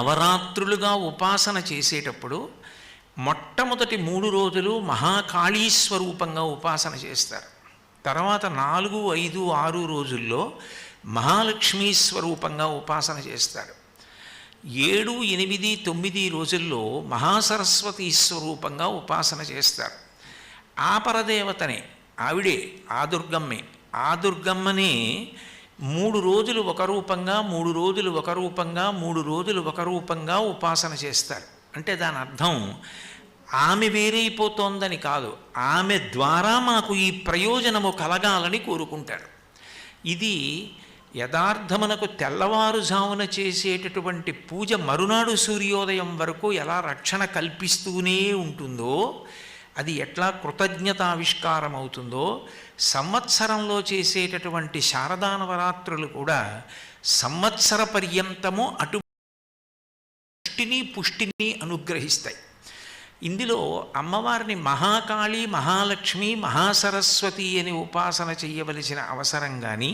నవరాత్రులుగా ఉపాసన చేసేటప్పుడు మొట్టమొదటి మూడు రోజులు మహాకాళీ స్వరూపంగా ఉపాసన చేస్తారు. తర్వాత నాలుగు ఐదు ఆరు రోజుల్లో మహాలక్ష్మీ స్వరూపంగా ఉపాసన చేస్తారు. ఏడు ఎనిమిది తొమ్మిది రోజుల్లో మహాసరస్వతి స్వరూపంగా ఉపాసన చేస్తారు. ఆ పరదేవతనే ఆవిడే ఆ దుర్గమ్మే ఆ దుర్గమ్మనే మూడు రోజులు ఒక రూపంగా మూడు రోజులు ఒక రూపంగా మూడు రోజులు ఒక రూపంగా ఉపాసన చేస్తారు. అంటే దాని అర్థం ఆమె వేరైపోతోందని కాదు. ఆమె ద్వారా మాకు ఈ ప్రయోజనము కలగాలని కోరుకుంటాడు. ఇది యథార్థమునకు తెల్లవారుజామున చేసేటటువంటి పూజ మరునాడు సూర్యోదయం వరకు ఎలా రక్షణ కల్పిస్తూనే ఉంటుందో అది ఎట్లా కృతజ్ఞతావిష్కారం అవుతుందో సంవత్సరంలో చేసేటటువంటి శారదా నవరాత్రులు కూడా సంవత్సర పర్యంతము అటు పుష్టిని పుష్టిని అనుగ్రహిస్తాయి. ఇందులో అమ్మవారిని మహాకాళి మహాలక్ష్మి మహాసరస్వతి అని ఉపాసన చేయవలసిన అవసరం కానీ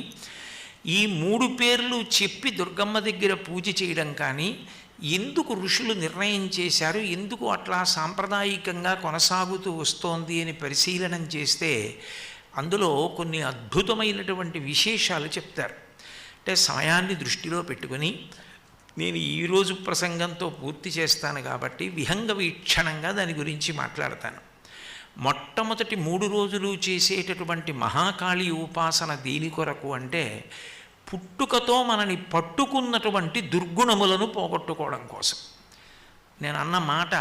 ఈ మూడు పేర్లు చెప్పి దుర్గమ్మ దగ్గర పూజ చేయడం కానీ ఎందుకు ఋషులు నిర్ణయం చేశారు? ఎందుకు అట్లా సాంప్రదాయికంగా కొనసాగుతూ వస్తోంది అని పరిశీలనం చేస్తే అందులో కొన్ని అద్భుతమైనటువంటి విశేషాలు చెప్తారు. అంటే సమయాన్ని దృష్టిలో పెట్టుకొని నేను ఈరోజు ప్రసంగంతో పూర్తి చేస్తాను కాబట్టి విహంగ వీక్షణంగా దాని గురించి మాట్లాడతాను. మొట్టమొదటి మూడు రోజులు చేసేటటువంటి మహాకాళి ఉపాసన దేని కొరకు అంటే పుట్టుకతో మనని పట్టుకున్నటువంటి దుర్గుణములను పోగొట్టుకోవడం కోసం. నేను అన్న మాట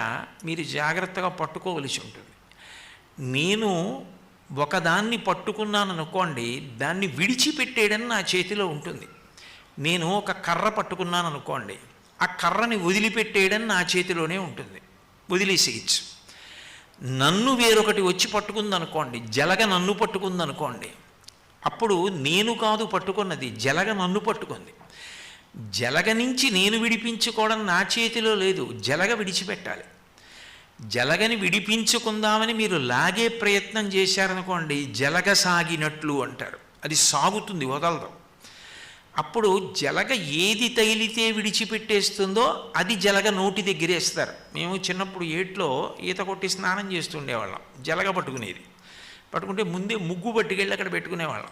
మీరు జాగ్రత్తగా పట్టుకోవలసి ఉంటుంది. నేను ఒకదాన్ని పట్టుకున్నాను అనుకోండి దాన్ని విడిచిపెట్టేయడం నా చేతిలో ఉంటుంది. నేను ఒక కర్ర పట్టుకున్నాను అనుకోండి ఆ కర్రని వదిలిపెట్టేయడం నా చేతిలోనే ఉంటుంది. వదిలేసేయచ్చు. నన్ను వేరొకటి వచ్చి పట్టుకుందనుకోండి జలగ నన్ను పట్టుకుందనుకోండి అప్పుడు నేను కాదు పట్టుకున్నది జలగ నన్ను పట్టుకుంది. జలగ నుంచి నేను విడిపించుకోవడం నా చేతిలో లేదు జలగ విడిచిపెట్టాలి. జలగని విడిపించుకుందామని మీరు లాగే ప్రయత్నం చేశారనుకోండి జలగ సాగినట్లు అంటారు. అది సాగుతుంది వదలదు అప్పుడు జలగ ఏది తగిలితే విడిచిపెట్టేస్తుందో అది జలగ నోటి దగ్గరేస్తారు. మేము చిన్నప్పుడు ఏట్లో ఈత కొట్టి స్నానం చేస్తుండేవాళ్ళం జలగ పట్టుకునేది. పట్టుకుంటే ముందే ముగ్గు పట్టుకెళ్ళి అక్కడ పెట్టుకునేవాళ్ళం.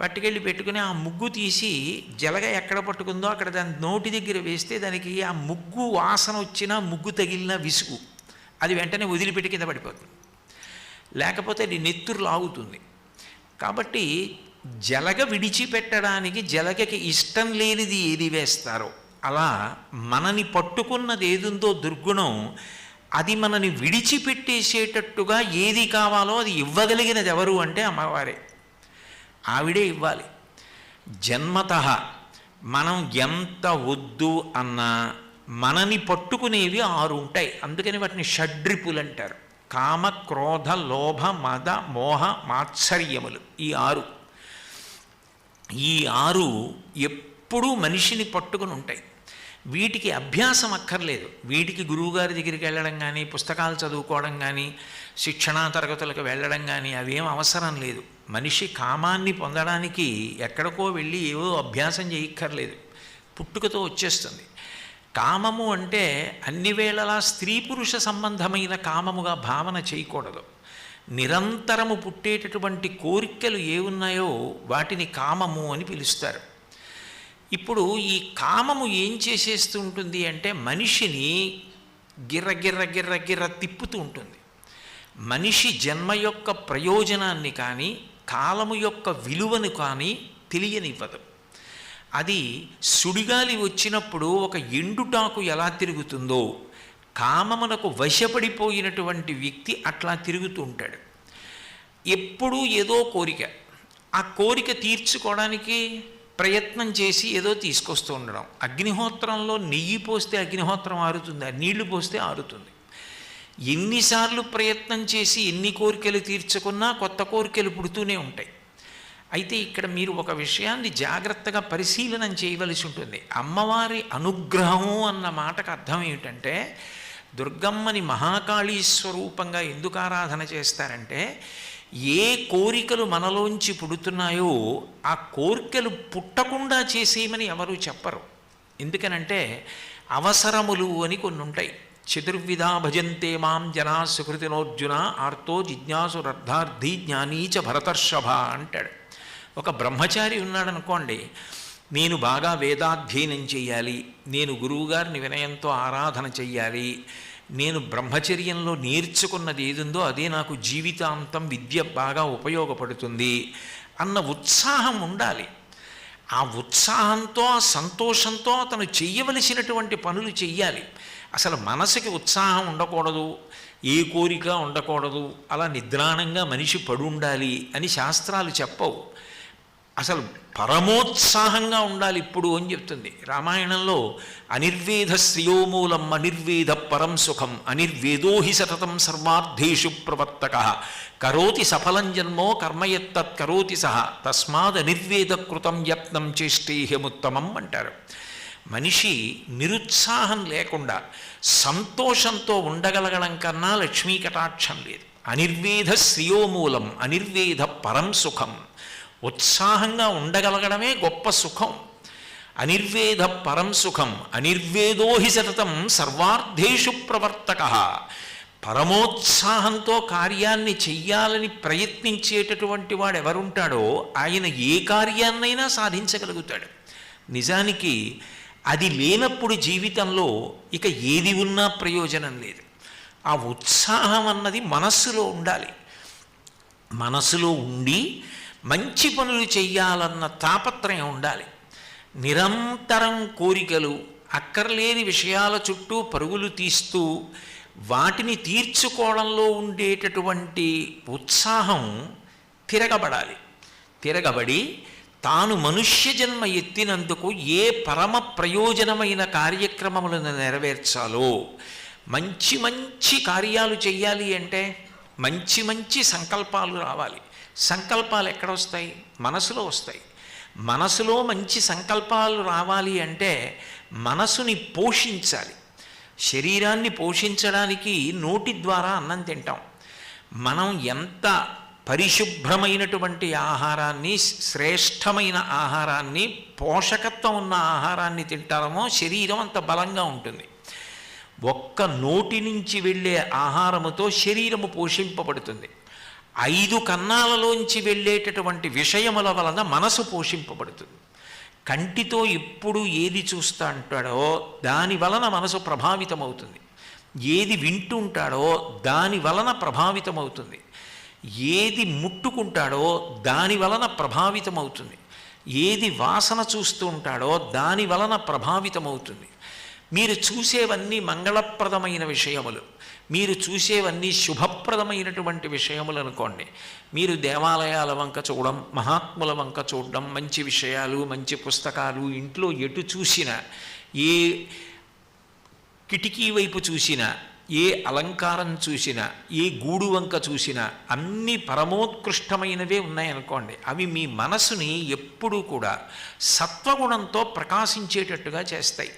పట్టుకెళ్ళి పెట్టుకుని ఆ ముగ్గు తీసి జలగ ఎక్కడ పట్టుకుందో అక్కడ దాని నోటి దగ్గర వేస్తే దానికి ఆ ముగ్గు వాసన వచ్చినా ముగ్గు తగిలిన విసుగు. అది వెంటనే వదిలిపెట్టి కింద పడిపోతుంది. లేకపోతే అది నెత్తురు లాగుతుంది. కాబట్టి జలగ విడిచిపెట్టడానికి జలగకి ఇష్టం లేనిది ఏది వేస్తారో అలా మనని పట్టుకున్నది ఏదుందో దుర్గుణం అది మనని విడిచిపెట్టేసేటట్టుగా ఏది కావాలో అది ఇవ్వగలిగినది ఎవరు అంటే అమ్మవారే. ఆవిడే ఇవ్వాలి. జన్మత మనం ఎంత వద్దు అన్నా మనని పట్టుకునేవి ఆరు ఉంటాయి. అందుకని వాటిని షడ్రిపులు అంటారు. కామ క్రోధ లోభ మద మోహ మాత్సర్యములు ఈ ఆరు. ఈ ఆరు ఎప్పుడూ మనిషిని పట్టుకుని ఉంటాయి. వీటికి అభ్యాసం అక్కర్లేదు. వీటికి గురువుగారి దగ్గరికి వెళ్ళడం కానీ పుస్తకాలు చదువుకోవడం కానీ శిక్షణా తరగతులకు వెళ్ళడం కానీ అవేం అవసరం లేదు. మనిషి కామాన్ని పొందడానికి ఎక్కడికో వెళ్ళి ఏవో అభ్యాసం చేయక్కర్లేదు. పుట్టుకతో వచ్చేస్తుంది. కామము అంటే అన్ని వేళలా స్త్రీ పురుష సంబంధమైన కామముగా భావన చేయకూడదు. నిరంతరము పుట్టేటటువంటి కోరికలు ఏ ఉన్నాయో వాటిని కామము అని పిలుస్తారు. ఇప్పుడు ఈ కామము ఏం చేసేస్తూ ఉంటుంది అంటే మనిషిని గిర్ర గిర్ర గిర్ర గిర్ర తిప్పుతూ ఉంటుంది. మనిషి జన్మ యొక్క ప్రయోజనాన్ని కానీ కాలము యొక్క విలువను కానీ తెలియనివ్వదు. అది సుడిగాలి వచ్చినప్పుడు ఒక ఎండుటాకు ఎలా తిరుగుతుందో కామమునకు వశపడిపోయినటువంటి వ్యక్తి అట్లా తిరుగుతూ ఉంటాడు. ఎప్పుడూ ఏదో కోరిక. ఆ కోరిక తీర్చుకోవడానికి ప్రయత్నం చేసి ఏదో తీసుకొస్తూ ఉండడం. అగ్నిహోత్రంలో నెయ్యి పోస్తే అగ్నిహోత్రం ఆరుతుంది నీళ్ళు పోస్తే ఆరుతుంది. ఎన్నిసార్లు ప్రయత్నం చేసి ఎన్ని కోరికలు తీర్చుకున్నా కొత్త కోరికలు పుడుతూనే ఉంటాయి. అయితే ఇక్కడ మీరు ఒక విషయాన్ని జాగ్రత్తగా పరిశీలనం చేయవలసి ఉంటుంది. అమ్మవారి అనుగ్రహము అన్న మాటకు అర్థం ఏమిటంటే దుర్గమ్మని మహాకాళీ స్వరూపంగా ఎందుకు ఆరాధన చేస్తారంటే ఏ కోరికలు మనలోంచి పుడుతున్నాయో ఆ కోరికలు పుట్టకుండా చేసేయమని ఎవరు చెప్పరు. ఎందుకనంటే అవసరములు అని కొన్ని ఉంటాయి చతుర్విధా భజంతే మాం జనా సుకృతినోర్జున ఆర్తో జిజ్ఞాసురర్థార్థి జ్ఞానీచ భరతర్షభ అంటాడు. ఒక బ్రహ్మచారి ఉన్నాడనుకోండి నేను బాగా వేదాధ్యయనం చేయాలి నేను గురువుగారిని వినయంతో ఆరాధన చెయ్యాలి నేను బ్రహ్మచర్యంలో నేర్చుకున్నది ఏదుందో అదే నాకు జీవితాంతం విద్య బాగా ఉపయోగపడుతుంది అన్న ఉత్సాహం ఉండాలి. ఆ ఉత్సాహంతో ఆ సంతోషంతో అతను చెయ్యవలసినటువంటి పనులు చెయ్యాలి. అసలు మనసుకి ఉత్సాహం ఉండకూడదు ఏ కోరిక ఉండకూడదు అలా నిద్రాణంగా మనిషి పడుండాలి అని శాస్త్రాలు చెప్పవు. అసలు పరమోత్సాహంగా ఉండాలి ఇప్పుడు అని చెప్తుంది. రామాయణంలో అనిర్వేద శ్రియోమూలం అనిర్వేద పరం సుఖం అనిర్వేదో హి సతతం సర్వార్థేషు ప్రవర్తక. కరోతి సఫలం జన్మో కర్మయత్తత్ కరోతి సహ తస్మాద్ అనిర్వేద కృతం యత్నం చేష్టేహ్యముత్తమం అంటారు. మనిషి నిరుత్సాహం లేకుండా సంతోషంతో ఉండగలగడం కన్నా లక్ష్మీ కటాక్షం లేదు. అనిర్వేద శ్రియోమూలం అనిర్వేద పరం సుఖం ఉత్సాహంగా ఉండగలగడమే గొప్ప సుఖం. అనిర్వేద పరం సుఖం అనిర్వేదో హి సతతం సర్వార్థేషు ప్రవర్తక. పరమోత్సాహంతో కార్యాన్ని చెయ్యాలని ప్రయత్నించేటటువంటి వాడు ఎవరుంటాడో ఆయన ఏ కార్యాన్నైనా సాధించగలుగుతాడు. నిజానికి అది లేనప్పుడు జీవితంలో ఇక ఏది ఉన్నా ప్రయోజనం లేదు. ఆ ఉత్సాహం అన్నది మనస్సులో ఉండాలి. మనసులో ఉండి మంచి పనులు చెయ్యాలన్న తాపత్రయం ఉండాలి. నిరంతరం కోరికలు అక్కర్లేని విషయాల చుట్టూ పరుగులు తీస్తూ వాటిని తీర్చుకోవడంలో ఉండేటటువంటి ఉత్సాహం తిరగబడాలి. తిరగబడి తాను మనుష్య జన్మ ఎత్తినందుకు ఏ పరమ ప్రయోజనమైన కార్యక్రమములను నెరవేర్చాలో మంచి మంచి కార్యాలు చెయ్యాలి అంటే మంచి మంచి సంకల్పాలు రావాలి. సంకల్పాలు ఎక్కడ వస్తాయి? మనసులో వస్తాయి. మనసులో మంచి సంకల్పాలు రావాలి అంటే మనసుని పోషించాలి. శరీరాన్ని పోషించడానికి నోటి ద్వారా అన్నం తింటాం. మనం ఎంత పరిశుభ్రమైనటువంటి ఆహారాన్ని శ్రేష్టమైన ఆహారాన్ని పోషకత్వం ఉన్న ఆహారాన్ని తింటామో శరీరం అంత బలంగా ఉంటుంది. ఒక్క నోటి నుంచి వెళ్ళే ఆహారముతో శరీరము పోషింపబడుతుంది. ఐదు కన్నాలలోంచి వెళ్ళేటటువంటి విషయముల వలన మనసు పోషింపబడుతుంది. కంటితో ఎప్పుడు ఏది చూస్తా అంటాడో దాని వలన మనసు ప్రభావితమవుతుంది. ఏది వింటుంటాడో దాని వలన ప్రభావితమవుతుంది. ఏది ముట్టుకుంటాడో దాని వలన ప్రభావితమవుతుంది. ఏది వాసన చూస్తూ ఉంటాడో దాని వలన ప్రభావితమవుతుంది. మీరు చూసేవన్నీ మంగళప్రదమైన విషయములు. మీరు చూసేవన్నీ శుభప్రదమైనటువంటి విషయములు అనుకోండి. మీరు దేవాలయాల వంక చూడడం మహాత్ముల వంక చూడడం మంచి విషయాలు మంచి పుస్తకాలు ఇంట్లో ఎటు చూసినా ఏ కిటికీ వైపు చూసినా ఏ అలంకారం చూసినా ఏ గూడు వంక చూసినా అన్ని పరమోత్కృష్టమైనవే ఉన్నాయనుకోండి అవి మీ మనసుని ఎప్పుడూ కూడా సత్వగుణంతో ప్రకాశించేటట్టుగా చేస్తాయి.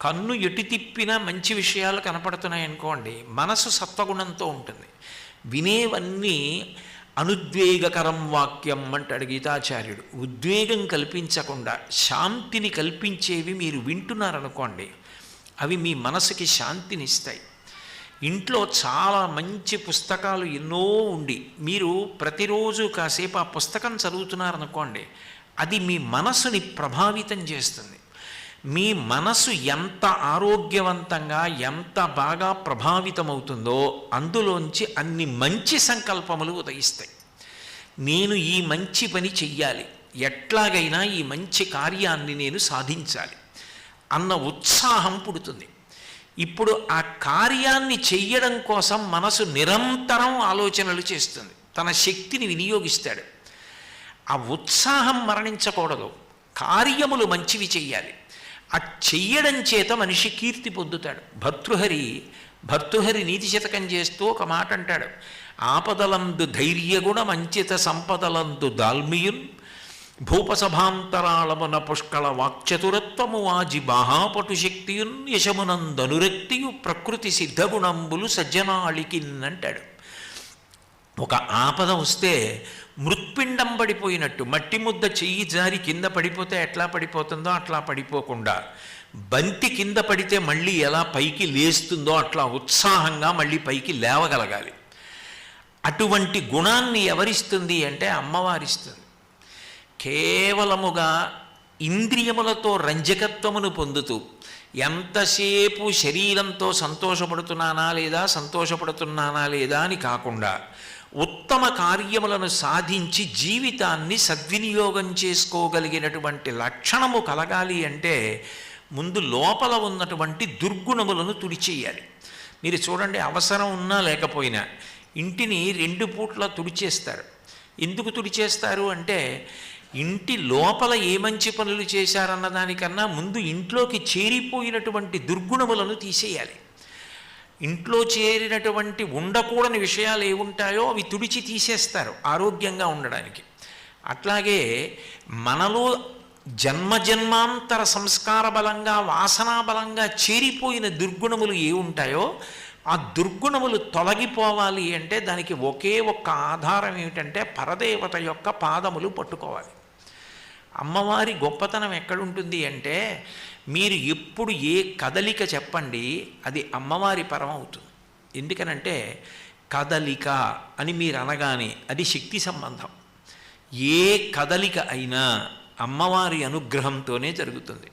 కన్ను ఎటు తిప్పినా మంచి విషయాలు కనపడుతున్నాయి అనుకోండి మనసు సత్వగుణంతో ఉంటుంది. వినేవన్నీ అనుద్వేగకరం వాక్యం అంటాడు గీతాచార్యుడు. ఉద్వేగం కల్పించకుండా శాంతిని కల్పించేవి మీరు వింటున్నారనుకోండి అవి మీ మనసుకి శాంతినిస్తాయి. ఇంట్లో చాలా మంచి పుస్తకాలు ఎన్నో ఉండి మీరు ప్రతిరోజు కాసేపు ఆ పుస్తకం చదువుతున్నారనుకోండి అది మీ మనసుని ప్రభావితం చేస్తుంది. మీ మనసు ఎంత ఆరోగ్యవంతంగా ఎంత బాగా ప్రభావితమవుతుందో అందులోంచి అన్ని మంచి సంకల్పములు ఉదయిస్తాయి. నేను ఈ మంచి పని చెయ్యాలి. ఎట్లాగైనా ఈ మంచి కార్యాన్ని నేను సాధించాలి అన్న ఉత్సాహం పుడుతుంది. ఇప్పుడు ఆ కార్యాన్ని చెయ్యడం కోసం మనసు నిరంతరం ఆలోచనలు చేస్తుంది. తన శక్తిని వినియోగిస్తాడు. ఆ ఉత్సాహం మరణించకూడదు. కార్యములు మంచివి చెయ్యాలి. ఆ చెయ్యడం చేత మనిషి కీర్తి పొందుతాడు. భర్తృహరి భర్తృహరి నీతి శతకం చేస్తూ ఒక మాట అంటాడు. ఆపదలందు ధైర్యగుణ మంచిత సంపదలందు దాల్మియున్ భూపసభాంతరాళమున పుష్కళ వాక్చతురత్వము వాజి మహాపటు శక్తియున్ యశమునందనురక్తియు ప్రకృతి సిద్ధగుణంబులు సజ్జనాళికిన్ అంటాడు ఒక ఆపద వస్తే మృత్పిండం పడిపోయినట్టు మట్టి ముద్ద చెయ్యి జారి కింద పడిపోతే ఎట్లా పడిపోతుందో అట్లా పడిపోకుండా బంతి కింద పడితే మళ్ళీ ఎలా పైకి లేస్తుందో అట్లా ఉత్సాహంగా మళ్ళీ పైకి లేవగలగాలి. అటువంటి గుణాన్ని ఎవరిస్తుంది అంటే అమ్మవారిస్తుంది. కేవలముగా ఇంద్రియములతో రంజకత్వమును పొందుతూ ఎంతసేపు శరీరంతో సంతోషపడుతున్నానా లేదా సంతోషపడుతున్నానా లేదా అని కాకుండా ఉత్తమ కార్యములను సాధించి జీవితాన్ని సద్వినియోగం చేసుకోగలిగినటువంటి లక్షణము కలగాలి అంటే ముందు లోపల ఉన్నటువంటి దుర్గుణములను తుడిచేయాలి. మీరు చూడండి అవసరం ఉన్నా లేకపోయినా ఇంటిని రెండు పూట్ల తుడిచేస్తారు. ఎందుకు తుడిచేస్తారు అంటే ఇంటి లోపల ఏ మంచి పనులు చేశారన్న దానికన్నా ముందు ఇంట్లోకి చేరిపోయినటువంటి దుర్గుణములను తీసేయాలి. ఇంట్లో చేరినటువంటి ఉండకూడని విషయాలు ఏముంటాయో అవి తుడిచి తీసేస్తారు ఆరోగ్యంగా ఉండడానికి. అట్లాగే మనలో జన్మజన్మాంతర సంస్కార బలంగా వాసనా బలంగా చేరిపోయిన దుర్గుణములు ఏ ఉంటాయో ఆ దుర్గుణములు తొలగిపోవాలి అంటే దానికి ఒకే ఒక్క ఆధారం ఏమిటంటే పరదేవత యొక్క పాదములు పట్టుకోవాలి. అమ్మవారి గొప్పతనం ఎక్కడుంటుంది అంటే మీరు ఎప్పుడు ఏ కదలిక చెప్పండి అది అమ్మవారి పరం అవుతుంది. ఎందుకనంటే కదలిక అని మీరు అనగానే అది శక్తి సంబంధం. ఏ కదలిక అయినా అమ్మవారి అనుగ్రహంతోనే జరుగుతుంది.